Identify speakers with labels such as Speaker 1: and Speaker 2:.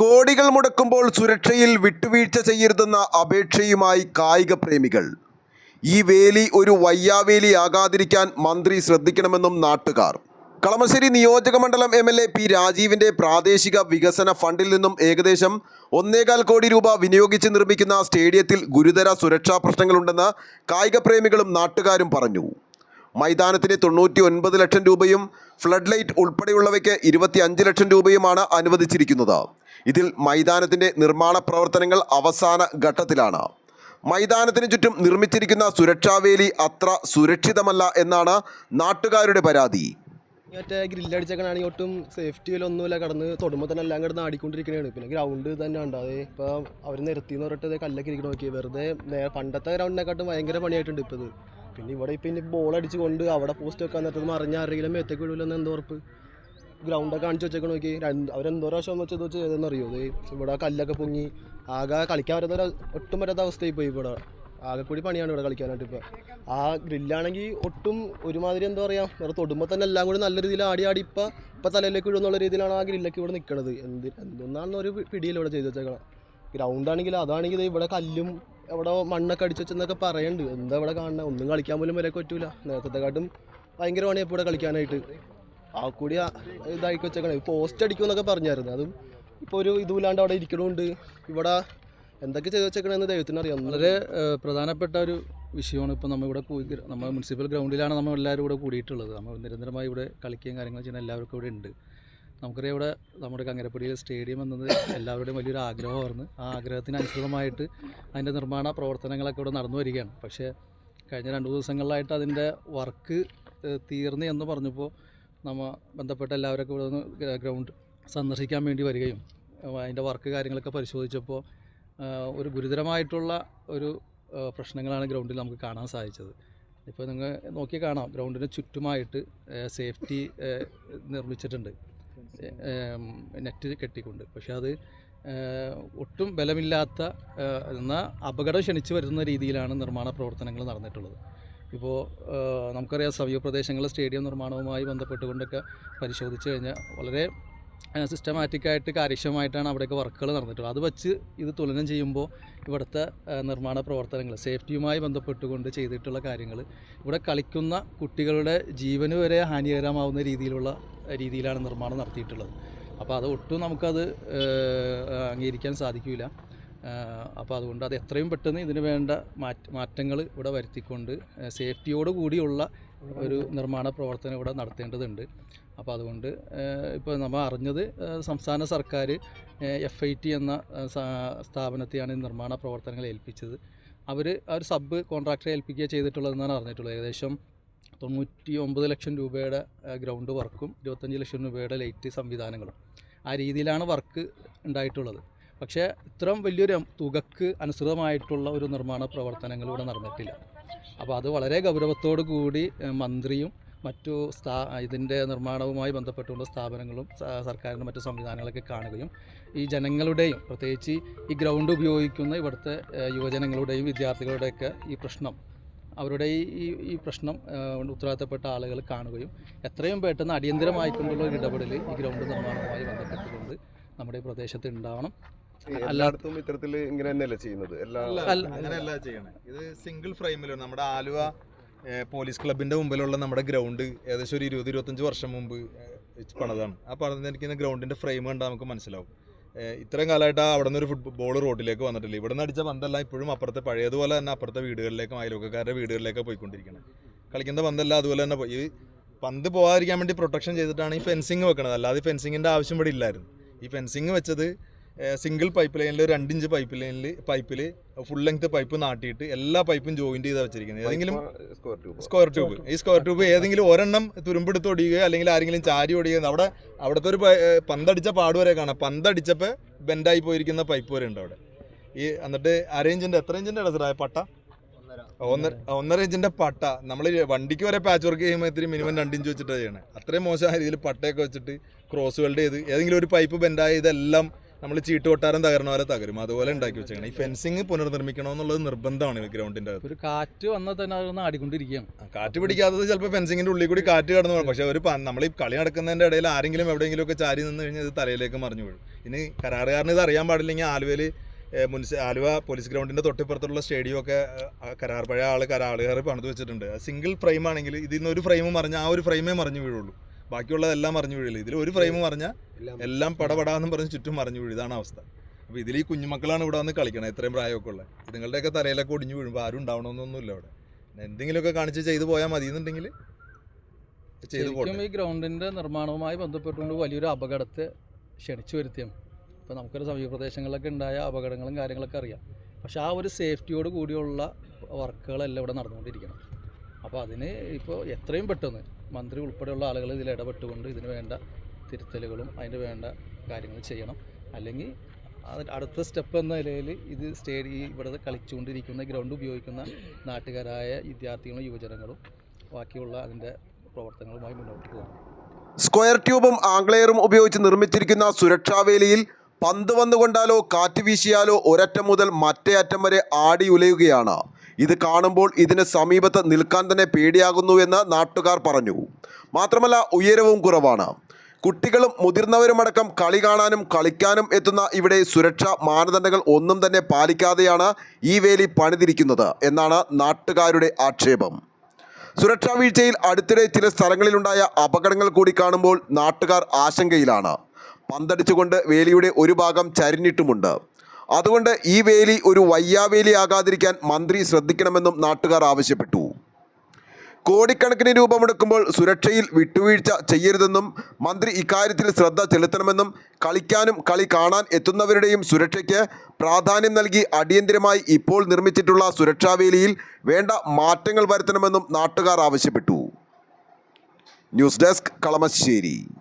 Speaker 1: കോടികൾ മുടക്കുമ്പോൾ സുരക്ഷയിൽ വിട്ടുവീഴ്ച ചെയ്യരുതെന്ന അപേക്ഷയുമായി കായിക പ്രേമികൾ. ഈ വേലി ഒരു വയ്യാവേലി ആകാതിരിക്കാൻ മന്ത്രി ശ്രദ്ധിക്കണമെന്നും നാട്ടുകാർ. കളമശ്ശേരി നിയോജക മണ്ഡലം എം എൽ എ പി രാജീവിന്റെ പ്രാദേശിക വികസന ഫണ്ടിൽ നിന്നും ഏകദേശം ഒന്നേകാൽ കോടി രൂപ വിനിയോഗിച്ച് നിർമ്മിക്കുന്ന സ്റ്റേഡിയത്തിൽ ഗുരുതര സുരക്ഷാ പ്രശ്നങ്ങളുണ്ടെന്ന് കായിക പ്രേമികളും നാട്ടുകാരും പറഞ്ഞു. മൈതാനത്തിന് തൊണ്ണൂറ്റി ഒൻപത് ലക്ഷം രൂപയും ഫ്ലഡ് ലൈറ്റ് ഉൾപ്പെടെയുള്ളവയ്ക്ക് ഇരുപത്തി അഞ്ച് ലക്ഷം രൂപയുമാണ് അനുവദിച്ചിരിക്കുന്നത്. ഇതിൽ മൈതാനത്തിന്റെ നിർമ്മാണ പ്രവർത്തനങ്ങൾ അവസാന ഘട്ടത്തിലാണ്. മൈതാനത്തിന് ചുറ്റും നിർമ്മിച്ചിരിക്കുന്ന സുരക്ഷാവേലി അത്ര സുരക്ഷിതമല്ല എന്നാണ് നാട്ടുകാരുടെ പരാതി.
Speaker 2: മറ്റേ ഗ്രില്ലടിച്ചേക്കണാണെങ്കിൽ ഒട്ടും സേഫ്റ്റി ഒന്നുമില്ല. കടന്ന് തൊടുമ്പോൾ തന്നെ എല്ലാം കിടന്ന് ആടിക്കൊണ്ടിരിക്കുകയാണ് പിന്നെ ഗ്രൗണ്ട് തന്നെ ഉണ്ട് അത് ഇപ്പോൾ അവർ നിരത്തി എന്ന് പറഞ്ഞിട്ട് കല്ലൊക്കെ ഇരിക്കണ നോക്കി വെറുതെ പണ്ടത്തെ ഗ്രൗണ്ടിനെക്കാട്ടും ഭയങ്കര പണിയായിട്ടുണ്ട് ഇപ്പോൾ ഇത് പിന്നെ ഇവിടെ ഇപ്പം ഇനി ബോൾ അടിച്ചുകൊണ്ട് അവിടെ പോസ്റ്റ് വെക്കാൻ നേരത്തത് മറിഞ്ഞ ആരെങ്കിലും മേത്തേക്ക് വിടില്ലെന്ന് എന്തോ ഉറപ്പ്? ഗ്രൗണ്ടൊക്കെ കാണിച്ച് വെച്ചേക്കണ നോക്കി. രണ്ട് അവരെന്തോ പ്രാവശ്യം വെച്ചത് വെച്ച് ഏതെന്നറിയോ ദേ ഇവിടെ കല്ലൊക്കെ പൊങ്ങി ആകെ കളിക്കാൻ പറ്റാത്ത ഒട്ടും പറ്റാത്ത അവസ്ഥയായി പോയി ഇവിടെ. ആകെ കൂടി പണിയാണ് ഇവിടെ കളിക്കാനായിട്ട് ഇപ്പോൾ ആ ഗ്രില്ലാണെങ്കിൽ ഒട്ടും ഒരുമാതിരി എന്താ പറയുക വേറെ തൊടുമ്പോൾ തന്നെ എല്ലാം കൂടി നല്ല രീതിയിൽ ആടി ആടി ഇപ്പം ഇപ്പം തലയിലേക്ക് ഇടുന്നുള്ള രീതിയിലാണ് ആ ഗ്രില്ലൊക്കെ ഇവിടെ നിൽക്കുന്നത് എന്ത് എന്തൊന്നാണെന്ന് ഒരു പിടിയിൽ ഇവിടെ ചെയ്ത് വെച്ചേക്കണം. ഗ്രൗണ്ട് ആണെങ്കിൽ അതാണെങ്കിൽ ഇവിടെ കല്ലും അവിടെ മണ്ണൊക്കെ അടിച്ചു വെച്ചെന്നൊക്കെ പറയുന്നുണ്ട് എന്താ ഇവിടെ കാണുന്നത് ഒന്നും കളിക്കാൻ പോലും വരെ പറ്റൂല. നേരത്തെക്കാട്ടും ഭയങ്കര പണിയാണ് ഇപ്പോൾ ഇവിടെ കളിക്കാനായിട്ട്. ആ കൂടി ഇതാക്കി വെച്ചേക്കണേ. പോസ്റ്റ് അടിക്കുമെന്നൊക്കെ പറഞ്ഞായിരുന്നു. അതും ഇപ്പോൾ ഒരു ഇതുമില്ലാണ്ട് അവിടെ ഇരിക്കണമുണ്ട് ഇവിടെ എന്തൊക്കെ ചെയ്ത് വെച്ചേക്കണെന്ന് ദൈവത്തിന് അറിയാം
Speaker 3: വളരെ പ്രധാനപ്പെട്ട ഒരു വിഷയമാണ് ഇപ്പോൾ കൂടി നമ്മൾ മുനിസിപ്പൽ ഗ്രൗണ്ടിലാണ് നമ്മൾ എല്ലാവരും ഇവിടെ കൂടിയിട്ടുള്ളത്. നമ്മൾ നിരന്തരമായി ഇവിടെ കളിക്കുകയും കാര്യങ്ങൾ ചെയ്യുന്ന എല്ലാവർക്കും ഇവിടെ ഉണ്ട്. നമുക്കറിയാം ഇവിടെ നമ്മുടെ കങ്ങരപ്പടിയിലെ സ്റ്റേഡിയം എന്നത് എല്ലാവരുടെയും വലിയൊരു ആഗ്രഹമായിരുന്നു. ആ ആഗ്രഹത്തിന് അനുസൃതമായിട്ട് അതിന്റെ നിർമ്മാണ പ്രവർത്തനങ്ങളൊക്കെ ഇവിടെ നടന്നു വരികയാണ്. പക്ഷേ കഴിഞ്ഞ രണ്ട് ദിവസങ്ങളിലായിട്ട് അതിന്റെ വർക്ക് തീർന്നു എന്ന് പറഞ്ഞപ്പോൾ നമ്മൾ ബന്ധപ്പെട്ട എല്ലാവരൊക്കെ ഇവിടെ നിന്ന് ഗ്രൗണ്ട് സന്ദർശിക്കാൻ വേണ്ടി വരികയും അതിന്റെ വർക്ക് കാര്യങ്ങളൊക്കെ പരിശോധിച്ചപ്പോൾ ഒരു ഗുരുതരമായിട്ടുള്ള ഒരു പ്രശ്നങ്ങളാണ് ഗ്രൗണ്ടിൽ നമുക്ക് കാണാൻ സാധിച്ചത്. ഇപ്പോൾ നിങ്ങൾ നോക്കി കാണാം ഗ്രൗണ്ടിന് ചുറ്റുമായിട്ട് സേഫ്റ്റി നിർമ്മിച്ചിട്ടുണ്ട്. നെറ്റ് കെട്ടിക്കൊണ്ട്. പക്ഷെ അത് ഒട്ടും ബലമില്ലാത്ത എന്നാൽ അപകടം ക്ഷണിച്ചു വരുന്ന രീതിയിലാണ് നിർമ്മാണ പ്രവർത്തനങ്ങൾ നടന്നിട്ടുള്ളത്. ഇപ്പോൾ നമുക്കറിയാം സമീപ പ്രദേശങ്ങളിലെ സ്റ്റേഡിയം നിർമ്മാണവുമായി ബന്ധപ്പെട്ടുകൊണ്ടൊക്കെ പരിശോധിച്ച് കഴിഞ്ഞാൽ വളരെ സിസ്റ്റമാറ്റിക്കായിട്ട് കാര്യക്ഷമമായിട്ടാണ് അവിടെയൊക്കെ വർക്കുകൾ നടന്നിട്ടുള്ളത്. അത് വെച്ച് ഇത് തുലനം ചെയ്യുമ്പോൾ ഇവിടുത്തെ നിർമ്മാണ പ്രവർത്തനങ്ങൾ സേഫ്റ്റിയുമായി ബന്ധപ്പെട്ടുകൊണ്ട് ചെയ്തിട്ടുള്ള കാര്യങ്ങൾ ഇവിടെ കളിക്കുന്ന കുട്ടികളുടെ ജീവന് വരെ ഹാനികരമാവുന്ന രീതിയിലുള്ള രീതിയിലാണ് നിർമ്മാണം നടത്തിയിട്ടുള്ളത്. അപ്പോൾ അത് ഒട്ടും നമുക്കത് അംഗീകരിക്കാൻ സാധിക്കില്ല അപ്പോൾ അതുകൊണ്ട് അത് എത്രയും പെട്ടെന്ന് ഇതിന് വേണ്ട മാറ്റ മാറ്റങ്ങൾ ഇവിടെ വരുത്തിക്കൊണ്ട് സേഫ്റ്റിയോട് കൂടിയുള്ള ഒരു നിർമ്മാണ പ്രവർത്തനം ഇവിടെ നടത്തേണ്ടതുണ്ട്. അപ്പോൾ അതുകൊണ്ട് ഇപ്പോൾ നമ്മൾ അറിഞ്ഞത് സംസ്ഥാന സർക്കാർ എഫ് ഐ ടി എന്ന സ്ഥാപനത്തെയാണ് നിർമ്മാണ പ്രവർത്തനങ്ങൾ ഏൽപ്പിച്ചത്. അവർ ആ ഒരു സബ് കോൺട്രാക്ടറെ ഏൽപ്പിക്കുക ചെയ്തിട്ടുള്ളതെന്നാണ് അറിഞ്ഞിട്ടുള്ളത്. ഏകദേശം തൊണ്ണൂറ്റി ഒമ്പത് ലക്ഷം രൂപയുടെ ഗ്രൗണ്ട് വർക്കും ഇരുപത്തഞ്ച് ലക്ഷം രൂപയുടെ ലൈറ്റ് സംവിധാനങ്ങളും ആ രീതിയിലാണ് വർക്ക് ഉണ്ടായിട്ടുള്ളത്. പക്ഷേ ഇത്രയും വലിയൊരു തുകക്ക് അനുസൃതമായിട്ടുള്ള ഒരു നിർമ്മാണ പ്രവർത്തനങ്ങൾ ഇവിടെ നടന്നിട്ടില്ല. അപ്പോൾ അത് വളരെ ഗൗരവത്തോടു കൂടി മന്ത്രിയും മറ്റു സ്ഥാ ഇതിന്റെ നിർമ്മാണവുമായി ബന്ധപ്പെട്ടുള്ള സ്ഥാപനങ്ങളും സർക്കാരിന്റെ മറ്റു സംവിധാനങ്ങളൊക്കെ കാണുകയും ഈ ജനങ്ങളുടെയും പ്രത്യേകിച്ച് ഈ ഗ്രൗണ്ട് ഉപയോഗിക്കുന്ന ഇവിടുത്തെ യുവജനങ്ങളുടെയും വിദ്യാർത്ഥികളുടെയൊക്കെ ഈ പ്രശ്നം അവരുടെ ഈ ഈ പ്രശ്നം ഉത്തരവാദിത്തപ്പെട്ട ആളുകൾ കാണുകയും എത്രയും പെട്ടെന്ന് അടിയന്തരമായിക്കൊണ്ടുള്ള ഒരു ഇടപെടൽ ഈ ഗ്രൗണ്ട് നിർമ്മാണവുമായി ബന്ധപ്പെട്ടുകൊണ്ട് നമ്മുടെ പ്രദേശത്ത് ഉണ്ടാവണം.
Speaker 1: എല്ലായിടത്തും ഇത്തരത്തിൽ ഇങ്ങനെ തന്നെയല്ലേ ചെയ്യുന്നത്.
Speaker 4: അങ്ങനെയല്ല ചെയ്യണേ. ഇത് സിംഗിൾ ഫ്രെയിമിലാണ് നമ്മുടെ ആലുവ പോലീസ് ക്ലബിന്റെ മുമ്പിലുള്ള നമ്മുടെ ഗ്രൗണ്ട് ഏകദേശം ഒരു ഇരുപത് ഇരുപത്തഞ്ച് വർഷം മുമ്പ് പണതാണ്. ആ പണിതിരിക്കുന്ന ഗ്രൗണ്ടിന്റെ ഫ്രെയിം കണ്ടാൽ നമുക്ക് മനസ്സിലാവും. ഇത്രയും കാലമായിട്ട് അവിടെ നിന്ന് ഒരു ഫുട്ബോൾ റോഡിലേക്ക് വന്നിട്ടില്ല. ഇവിടെ നിന്ന് അടിച്ച പന്തല്ല ഇപ്പോഴും അപ്പുറത്തെ പഴയതുപോലെ തന്നെ അപ്പുറത്തെ വീടുകളിലേക്കും അയൽവക്കക്കാരുടെ വീടുകളിലേക്കും പോയിക്കൊണ്ടിരിക്കണം. കളിക്കുന്ന പന്തല്ല അതുപോലെ തന്നെ പോയി. ഈ പന്ത് പോകാതിരിക്കാൻ വേണ്ടി പ്രൊട്ടക്ഷൻ ചെയ്തിട്ടാണ് ഈ ഫെൻസിങ് വെക്കുന്നത് അല്ലാതെ ഫെൻസിങ്ങിന്റെ ആവശ്യം ഇവിടെ ഇല്ലായിരുന്നു. ഈ ഫെൻസിങ് വെച്ചത് സിംഗിൾ പൈപ്പ് ലൈനിൽ രണ്ടിഞ്ച് പൈപ്പ് ലൈനിൽ പൈപ്പിൽ ഫുൾ ലെങ്ത് പൈപ്പ് നാട്ടിയിട്ട് എല്ലാ പൈപ്പും ജോയിന്റ് ചെയ്താ വെച്ചിരിക്കുന്നത്. ഏതെങ്കിലും
Speaker 1: സ്ക്വയർ ട്യൂബ്
Speaker 4: ഈ സ്ക്വയർ ട്യൂബ് ഏതെങ്കിലും ഒരെണ്ണം തുരുമ്പെടുത്ത് ഒടിയുകയോ അല്ലെങ്കിൽ ആരെങ്കിലും ചാരി ഒടിയുക അവിടെ അവിടുത്തെ ഒരു പന്തടിച്ച പാട് വരെ കാണാം. പന്തടിച്ചപ്പോൾ ബെൻഡായി പോയിരിക്കുന്ന പൈപ്പ് വരെ ഉണ്ട് അവിടെ. ഈ എന്നിട്ട് അര ഇഞ്ചിന്റെ എത്ര ഇഞ്ചിന്റെ ഇടസറായ പട്ട? ഒന്നര ഒന്നര ഇഞ്ചിന്റെ പട്ട. നമ്മൾ വണ്ടിക്ക് വരെ പാച്ച് വർക്ക് ചെയ്യുമ്പോൾ ഇത്തിരി മിനിമം രണ്ട് ഇഞ്ച് വെച്ചിട്ടാണ് ചെയ്യണേ. അത്രയും മോശമായ രീതിയിൽ പട്ടയൊക്കെ വെച്ചിട്ട് ക്രോസ് വെൽഡ് ചെയ്ത് ഏതെങ്കിലും ഒരു പൈപ്പ് ബെൻഡായി ഇതെല്ലാം നമ്മൾ ചീട്ടുകൊട്ടാരം തകർന്ന പോലെ തകരും. അതുപോലെ ഉണ്ടാക്കി വെച്ചേക്കണം. ഈ ഫെൻസിങ് പുനർനിർമ്മിക്കണമെന്നുള്ളത് നിർബന്ധമാണ് ഈ ഗ്രൗണ്ടിന്റെ
Speaker 3: ഒരു കാറ്റ് വന്നാൽ തന്നെ അതൊന്ന് ആടിക്കൊണ്ടിരിക്കുകയാണ്.
Speaker 4: കാറ്റ് പിടിക്കാത്തത് ചിലപ്പോൾ ഫെൻസിങ്ങിന്റെ ഉള്ളിൽ കൂടി കാറ്റ് കടന്നു പോകും. പക്ഷെ ഒരു നമ്മൾ ഈ കളി നടക്കുന്നതിന്റെ ഇടയിൽ ആരെങ്കിലും എവിടെയെങ്കിലും ഒക്കെ ചാരി നിന്ന് കഴിഞ്ഞാൽ ഇത് തലയിലേക്ക് മറിഞ്ഞു വീഴും. ഇനി കരാറുകാരന് ഇത് അറിയാൻ പാടില്ലെങ്കിൽ ആലുവയിൽ മുനിസി ആലുവ പോലീസ് ഗ്രൗണ്ടിന്റെ തൊട്ടിപ്പുറത്തുള്ള സ്റ്റേഡിയം ഒക്കെ കരാർ പഴയ ആൾ കരാറുകാർ പണിത് വെച്ചിട്ടുണ്ട്. സിംഗിൾ ഫ്രെയിം ആണെങ്കിൽ ഇതിൽ നിന്ന് ഒരു ഫ്രെയിം മറിഞ്ഞ് ആ ഒരു ഫ്രെയിമേ മറിഞ്ഞു വീഴുള്ളൂ. ബാക്കിയുള്ളതെല്ലാം മറിഞ്ഞു വീഴില്ല? ഇതിൽ ഒരു ഫ്രെയിം മറിഞ്ഞാൽ എല്ലാം പടപടാന്നും പറഞ്ഞ് ചുറ്റും മറിഞ്ഞു വീഴും. ഇതാണ് അവസ്ഥ. അപ്പോൾ ഇതിൽ ഈ കുഞ്ഞുമക്കളാണ് ഇവിടെ വന്ന് കളിക്കണത് ഇത്രയും പ്രായമൊക്കെ ഉള്ളത് ഇതുങ്ങളുടെയൊക്കെ തലയിലൊക്കെ ഒടിഞ്ഞു വീഴുമ്പോൾ ആരും ഉണ്ടാവണമെന്നൊന്നുമില്ല അവിടെ. എന്തെങ്കിലുമൊക്കെ കാണിച്ച് ചെയ്തു പോയാൽ മതി എന്നുണ്ടെങ്കിൽ ചെയ്തു
Speaker 3: പോകും ഈ ഗ്രൗണ്ടിന്റെ നിർമ്മാണവുമായി ബന്ധപ്പെട്ടുകൊണ്ട് വലിയൊരു അപകടത്തെ ക്ഷണിച്ചു വരുത്തിയാണ്. ഇപ്പോൾ നമുക്കൊരു സമീപ പ്രദേശങ്ങളിലൊക്കെ ഉണ്ടായ അപകടങ്ങളും കാര്യങ്ങളൊക്കെ അറിയാം. പക്ഷേ ആ ഒരു സേഫ്റ്റിയോട് കൂടിയുള്ള വർക്കുകളെല്ലാം ഇവിടെ നടന്നുകൊണ്ടിരിക്കണം. അപ്പോൾ അതിന് ഇപ്പോൾ എത്രയും പെട്ടെന്ന് മന്ത്രി ഉൾപ്പെടെയുള്ള ആളുകൾ ഇതിൽ ഇടപെട്ടുകൊണ്ട് ഇതിന് വേണ്ട തിരുത്തലുകളും അതിന് വേണ്ട കാര്യങ്ങൾ ചെയ്യണം. അല്ലെങ്കിൽ അടുത്ത സ്റ്റെപ്പ് എന്ന നിലയിൽ ഇത് സ്റ്റേഡി ഇവിടെ കളിച്ചുകൊണ്ടിരിക്കുന്ന ഗ്രൗണ്ട് ഉപയോഗിക്കുന്ന നാട്ടുകാരായ വിദ്യാർത്ഥികളും യുവജനങ്ങളും ബാക്കിയുള്ള അതിന്റെ പ്രവർത്തനങ്ങളുമായി മുന്നോട്ട് പോകണം
Speaker 1: സ്ക്വയർ ട്യൂബും ആംഗ്ലെയറും ഉപയോഗിച്ച് നിർമ്മിച്ചിരിക്കുന്ന സുരക്ഷാവേലിയിൽ പന്ത് വന്നുകൊണ്ടാലോ കാറ്റ് വീശിയാലോ ഒരറ്റം മുതൽ മറ്റേ അറ്റം വരെ ആടി ഉലയുകയാണ്. ഇത് കാണുമ്പോൾ ഇതിന് സമീപത്ത് നിൽക്കാൻ തന്നെ പേടിയാകുന്നുവെന്ന് നാട്ടുകാർ പറഞ്ഞു. മാത്രമല്ല ഉയരവും കുറവാണ്. കുട്ടികളും മുതിർന്നവരുമടക്കം കളി കാണാനും കളിക്കാനും എത്തുന്ന ഇവിടെ സുരക്ഷാ മാനദണ്ഡങ്ങൾ ഒന്നും തന്നെ പാലിക്കാതെയാണ് ഈ വേലി പണിതിരിക്കുന്നത് എന്നാണ് നാട്ടുകാരുടെ ആക്ഷേപം. സുരക്ഷാ വീഴ്ചയിൽ അടുത്തിടെ ചില സ്ഥലങ്ങളിലുണ്ടായ അപകടങ്ങൾ കൂടി കാണുമ്പോൾ നാട്ടുകാർ ആശങ്കയിലാണ്. പന്തടിച്ചുകൊണ്ട് വേലിയുടെ ഒരു ഭാഗം ചരിഞ്ഞിട്ടുമുണ്ട്. അതുകൊണ്ട് ഈ വേലി ഒരു വയ്യാവേലി ആകാതിരിക്കാൻ മന്ത്രി ശ്രദ്ധിക്കണമെന്നും നാട്ടുകാർ ആവശ്യപ്പെട്ടു. കോടിക്കണക്കിന് രൂപ മുടക്കുമ്പോൾ സുരക്ഷയിൽ വിട്ടുവീഴ്ച ചെയ്യരുതെന്നും മന്ത്രി ഇക്കാര്യത്തിൽ ശ്രദ്ധ ചെലുത്തണമെന്നും കളിക്കാനും കളി കാണാൻ എത്തുന്നവരുടെയും സുരക്ഷയ്ക്ക് പ്രാധാന്യം നൽകി അടിയന്തിരമായി ഇപ്പോൾ നിർമ്മിച്ചിട്ടുള്ള സുരക്ഷാവേലിയിൽ വേണ്ട മാറ്റങ്ങൾ വരുത്തണമെന്നും നാട്ടുകാർ ആവശ്യപ്പെട്ടു. News desk Kalamassery.